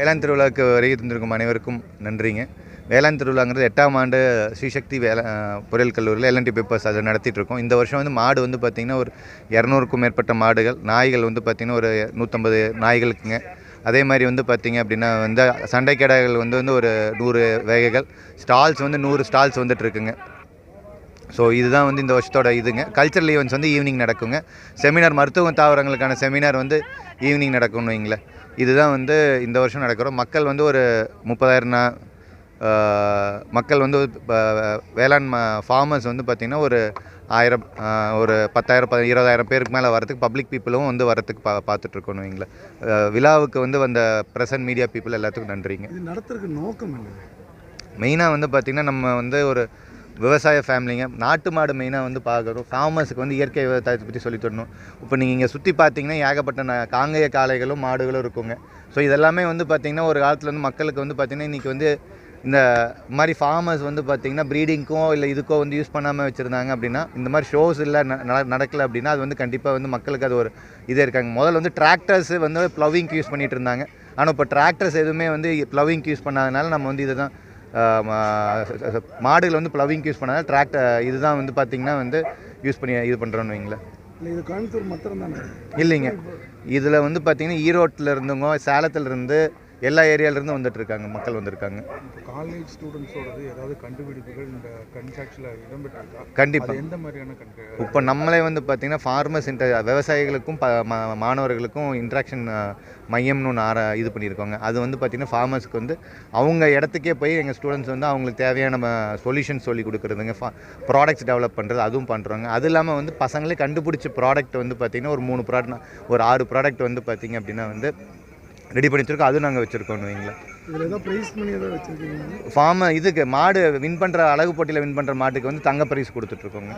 வேளாண் திருவிழாவுக்கு வருகை தந்திருக்கும் அனைவருக்கும் நன்றிங்க. வேளாண் திருவிழாங்கிறது எட்டாம் ஆண்டு ஸ்ரீசக்தி வேளா பொறியியல் கல்லூரியில் எல்என்டி பேப்பர்ஸ் அதை நடத்திட்டுருக்கோம். இந்த வருஷம் வந்து மாடு வந்து பார்த்திங்கன்னா ஒரு இரநூறுக்கும் மேற்பட்ட மாடுகள் நாய்கள் வந்து பார்த்திங்கன்னா ஒரு நூற்றம்பது நாய்களுக்குங்க. அதே மாதிரி வந்து பார்த்திங்க அப்படின்னா வந்து சண்டைக்கடைகள் வந்து வந்து ஒரு நூறு வகைகள் ஸ்டால்ஸ் வந்து நூறு ஸ்டால்ஸ் வந்துட்டுருக்குங்க. ஸோ இதுதான் வந்து இந்த வருஷத்தோட இதுங்க. கல்ச்சரல் ஈவெண்ட்ஸ் வந்து ஈவினிங் நடக்குங்க. செமினார் மருத்துவ தாவரங்களுக்கான செமினார் வந்து ஈவினிங் நடக்கும்னு வைங்களேன் இதுதான் வந்து இந்த வருஷம் நடக்கிறோம். மக்கள் வந்து ஒரு முப்பதாயிரம் நா- ஆஹ் மக்கள் வந்து வேளாண் ஃபார்மர்ஸ் வந்து பார்த்திங்கன்னா ஒரு ஆயிரம் ஒரு பத்தாயிரம் இருபதாயிரம் பேருக்கு மேலே வரதுக்கு பப்ளிக் பீப்புளும் வந்து வரத்துக்கு பா பார்த்துட்ருக்கோன்னு வைங்களேன் ஆஹ் விழாவுக்கு வந்து வந்த ப்ரெசன்ட் மீடியா பீப்புள் எல்லாத்துக்கும் நன்றிங்க. நடத்துறதுக்கு நோக்கம் மெயினாக வந்து பார்த்திங்கன்னா நம்ம வந்து ஒரு விவசாய ஃபேமிலிங்க. நாட்டு மாடு மெயினாக வந்து பார்க்குறோம். ஃபார்மர்ஸுக்கு வந்து இயற்கை விவசாயத்தை பற்றி சொல்லி தரணும். இப்போ நீங்கள் இங்கே சுற்றி பார்த்தீங்கன்னா ஏகப்பட்ட காங்கேய காளைகளும் மாடுகளும் இருக்குங்க. ஸோ இதெல்லாமே வந்து பார்த்திங்கன்னா ஒரு காலத்தில் வந்து மக்களுக்கு வந்து பார்த்திங்கன்னா இன்றைக்கி வந்து இந்த மாதிரி ஃபார்மர்ஸ் வந்து பார்த்திங்கன்னா ப்ரீடிங்க்கோ இல்லை இதுக்கோ வந்து யூஸ் பண்ணாமல் வச்சுருந்தாங்க அப்படின்னா இந்த மாதிரி ஷோஸ் இல்லை நடக்கலை அப்படின்னா அது வந்து கண்டிப்பாக வந்து மக்களுக்கு அது ஒரு இதே இருக்காங்க. முதல்ல வந்து டிராக்டர்ஸ் வந்து ப்ளவிங்க்கு யூஸ் பண்ணிகிட்டு இருந்தாங்க. ஆனால் இப்போ டிராக்டர்ஸ் எதுவுமே வந்து ப்ளவிங்க்கு யூஸ் பண்ணாதனால நம்ம வந்து இதை தான் மாடுகள் வந்து ப்ளவிங் யூஸ் பண்ணால் டிராக்டர் இதுதான் வந்து பார்த்திங்கன்னா வந்து யூஸ் பண்ணி இது பண்ணுறோன்னு வைங்களேன். இது கோயம்புத்தூர் மாத்திரம் தானே இல்லைங்க. இதில் வந்து பார்த்திங்கன்னா ஈரோட்டில் இருந்துங்க சேலத்துல இருந்து எல்லா ஏரியாவிலேருந்து வந்துட்டு இருக்காங்க மக்கள் வந்திருக்காங்க. காலேஜ் ஸ்டூடெண்ட்ஸோடது ஏதாவது கண்டுபிடிப்புகள் இந்த கண்காட்சியில் இடம்பெற்றிருக்கா? கண்டிப்பாக எந்த மாதிரியான இப்போ நம்மளே வந்து பார்த்திங்கன்னா ஃபார்மர்ஸ் இன்ட விவசாயிகளுக்கும் ப மாணவர்களுக்கும் இன்ட்ராக்ஷன் மையம்னு ஒன்று ஆர இது பண்ணியிருக்கோங்க. அது வந்து பார்த்திங்கன்னா ஃபார்மர்ஸ்க்கு வந்து அவங்க இடத்துக்கே போய் எங்கள் ஸ்டூடெண்ட்ஸ் வந்து அவங்களுக்கு தேவையான சொல்யூஷன் சொல்லி கொடுக்குறதுங்க. ஃபா ப்ராடக்ட்ஸ் டெவலப் பண்ணுறது அதுவும் பண்ணுறோங்க அது இல்லாமல் வந்து பசங்களே கண்டுபிடிச்ச ப்ராடக்ட் வந்து பார்த்திங்கன்னா ஒரு மூணு ப்ராடக்ட் ஒரு ஆறு ப்ராடக்ட் வந்து பார்த்திங்க அப்படின்னா வந்து ரெடி பண்ணி வச்சுருக்கோம் அதுவும் நாங்கள் வச்சுருக்கோம் வைங்களேன். இதில் ஏதோ ப்ரைஸ் பண்ணி ஏதோ வச்சுருக்கீங்க ஃபார்ம் இதுக்கு மாடு வின் பண்ணுற அழகு போட்டியில் வின் பண்ணுற மாட்டுக்கு வந்து தங்க பரிசு கொடுத்துட்ருக்கோங்க